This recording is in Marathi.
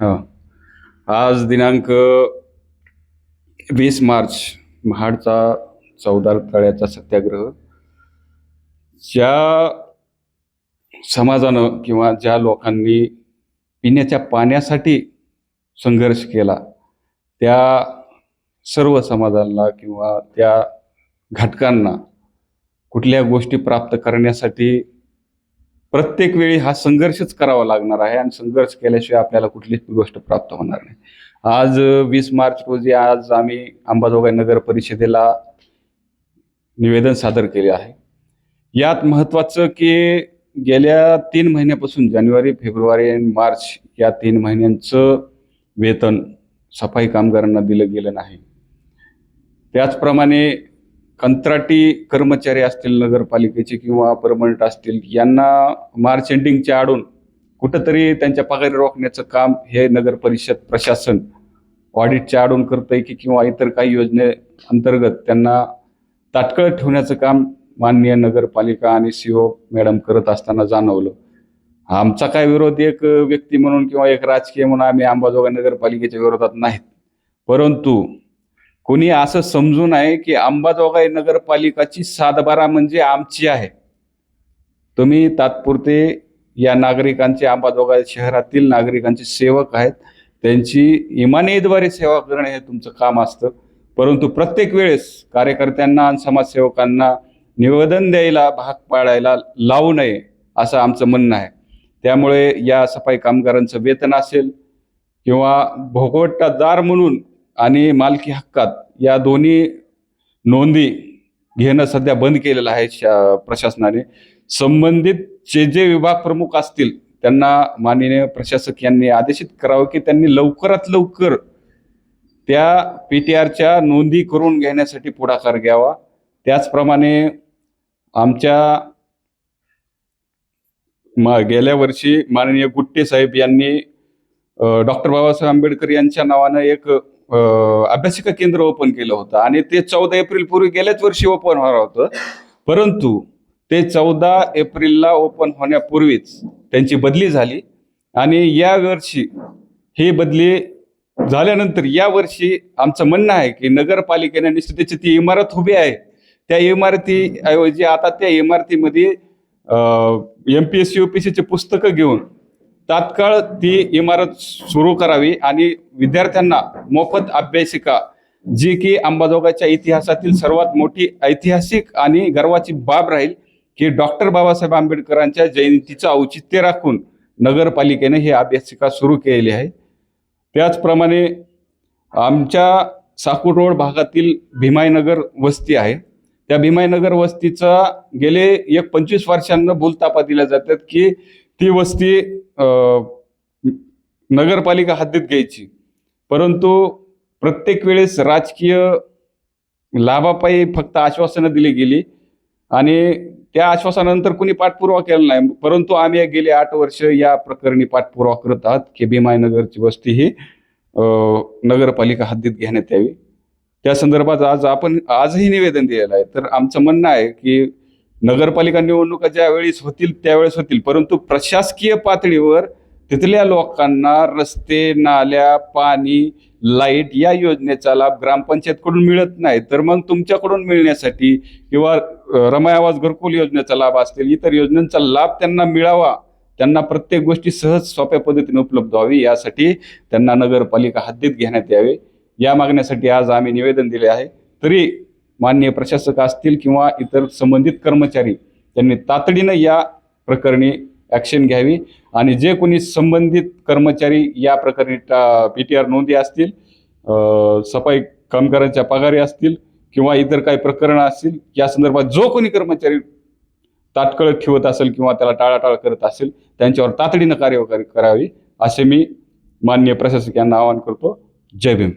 हा. आज दिनांक वीस मार्च महाडचा चौदार तळ्याचा सत्याग्रह. ज्या समाजानं किंवा ज्या लोकांनी पिण्याच्या पाण्यासाठी संघर्ष केला त्या सर्व समाजाला किंवा त्या घटकांना कुठल्या गोष्टी प्राप्त करण्यासाठी प्रत्येक वेळी हा संघर्षच करावा लागणार आहे आणि संघर्ष केल्याशिवाय आपल्याला कुठलीच गोष्ट प्राप्त होणार नाही. आज वीस मार्च रोजी आज आम्ही अंबाजोगाई नगर परिषदेला निवेदन सादर केले आहे. यात महत्त्वाचं की गेल्या तीन महिन्यापासून जानेवारी फेब्रुवारी आणि मार्च या तीन महिन्यांचं वेतन सफाई कामगारांना दिलं गेलं नाही. त्याचप्रमाणे कंत्राटी कर्मचारी असतील नगरपालिकेचे किंवा परमनंट असतील यांना मार्च एंडिंगच्या आडून कुठंतरी त्यांच्या पगारी रोखण्याचं काम हे नगर परिषद प्रशासन ऑडिटच्या आडून करतंय की किंवा इतर काही योजने अंतर्गत त्यांना ताटकळ ठेवण्याचं काम माननीय नगरपालिका आणि सीओ मॅडम करत असताना जाणवलं. आमचा काय विरोध एक व्यक्ती म्हणून किंवा एक राजकीय म्हणून आम्ही अंबाजोगाई नगरपालिकेच्या विरोधात नाहीत. परंतु कोणी असं समजू नये की अंबाजोगाई नगरपालिकाची सातबारा म्हणजे आमची आहे. तुम्ही तात्पुरते या नागरिकांचे अंबाजोगाई शहरातील नागरिकांचे सेवक आहेत. त्यांची इमानीद्वारे सेवा करणं हे तुमचं काम असतं. परंतु प्रत्येक वेळेस कार्यकर्त्यांना आणि समाजसेवकांना निवेदन द्यायला भाग पाडायला लावू नये असं आमचं म्हणणं आहे. त्यामुळे या सफाई कामगारांचं वेतन असेल किंवा भोगवटादार म्हणून आणि मालकी हक्कात या दोन्ही नोंदी घेणं सध्या बंद केलेलं आहे शा प्रशासनाने. संबंधित जे जे विभाग प्रमुख असतील त्यांना माननीय प्रशासक यांनी आदेशित करावं की त्यांनी लवकरात लवकर त्या पी टी आरच्या नोंदी करून घेण्यासाठी पुढाकार घ्यावा. त्याचप्रमाणे आमच्या मा गेल्या वर्षी माननीय गुट्टे साहेब यांनी डॉक्टर बाबासाहेब आंबेडकर यांच्या नावानं एक अभ्यासिका केंद्र ओपन केलं होतं. आणि ते चौदा एप्रिल पूर्वी गेल्याच वर्षी ओपन होणार होतं. परंतु ते चौदा एप्रिलला ओपन होण्यापूर्वीच त्यांची बदली झाली. आणि या वर्षी ही बदली झाल्यानंतर या वर्षी आमचं म्हणणं आहे की नगरपालिकेने निश्चितची ती इमारत उभी आहे. त्या इमारतीऐवजी आता त्या इमारतीमध्ये M P S C U P सीचे पुस्तकं घेऊन तात्काळ ती इमारत सुरू करावी आणि विद्यार्थ्यांना मोफत अभ्यासिका जी की अंबाजोगाईच्या इतिहासातील सर्वात मोठी ऐतिहासिक आणि गर्वाची बाब राहील की डॉक्टर बाबासाहेब आंबेडकरांच्या जयंतीचं औचित्य राखून नगरपालिकेने ही अभ्यासिका सुरू केलेली आहे. त्याचप्रमाणे आमच्या साकूर रोड भागातील भीमायनगर वस्ती आहे. त्या भीमायनगर वस्तीचा गेले एक पंचवीस वर्षांना भूलतापा दिल्या जातात की ती वस्ती नगरपालिका हद्दीत घ्यायची. परंतु प्रत्येक वेळेस राजकीय लाभापायी फक्त आश्वासनं दिली गेली आणि त्या आश्वासनानंतर कोणी पाठपुरावा केला नाही. परंतु आम्ही गेले आठ वर्ष या प्रकरणी पाठपुरावा करत आहात. की भीमाईनगरची वस्ती ही नगरपालिका हद्दीत घेण्यात यावी. त्या संदर्भात आज आपण आजही निवेदन दिलेलं आहे. तर आमचं म्हणणं आहे की नगरपालिका निवडणुका ज्यावेळेस होतील त्यावेळेस होतील. परंतु प्रशासकीय पातळीवर तिथल्या लोकांना रस्ते नाल्या पाणी लाइट या योजनेचा लाभ ग्रामपंचायतकडून मिळत नाही. तर मग तुमच्याकडून मिळण्यासाठी किंवा रमाय आवाज घरकुल योजनेचा लाभ असतील इतर योजनांचा लाभ त्यांना मिळावा. त्यांना प्रत्येक गोष्टी सहज सोप्या पद्धतीने उपलब्ध व्हावी यासाठी त्यांना नगरपालिका हद्दीत घेण्यात यावे. या मागण्यासाठी आज आम्ही निवेदन दिले आहे. तरी मान्य प्रशासक असतील किंवा इतर संबंधित कर्मचारी त्यांनी तातडीनं या प्रकरणी ॲक्शन घ्यावी. आणि जे कोणी संबंधित कर्मचारी या प्रकरणी पी टी आर नोंदी असतील सफाई कामगारांच्या पगारी असतील किंवा इतर काही प्रकरणं असतील या संदर्भात जो कोणी कर्मचारी तात्काळ ठेवत असेल किंवा त्याला टाळाटाळ करत असेल त्यांच्यावर तातडीनं कार्यवाही करावी असे मी माननीय प्रशासक यांना आवाहन करतो. जय भीम.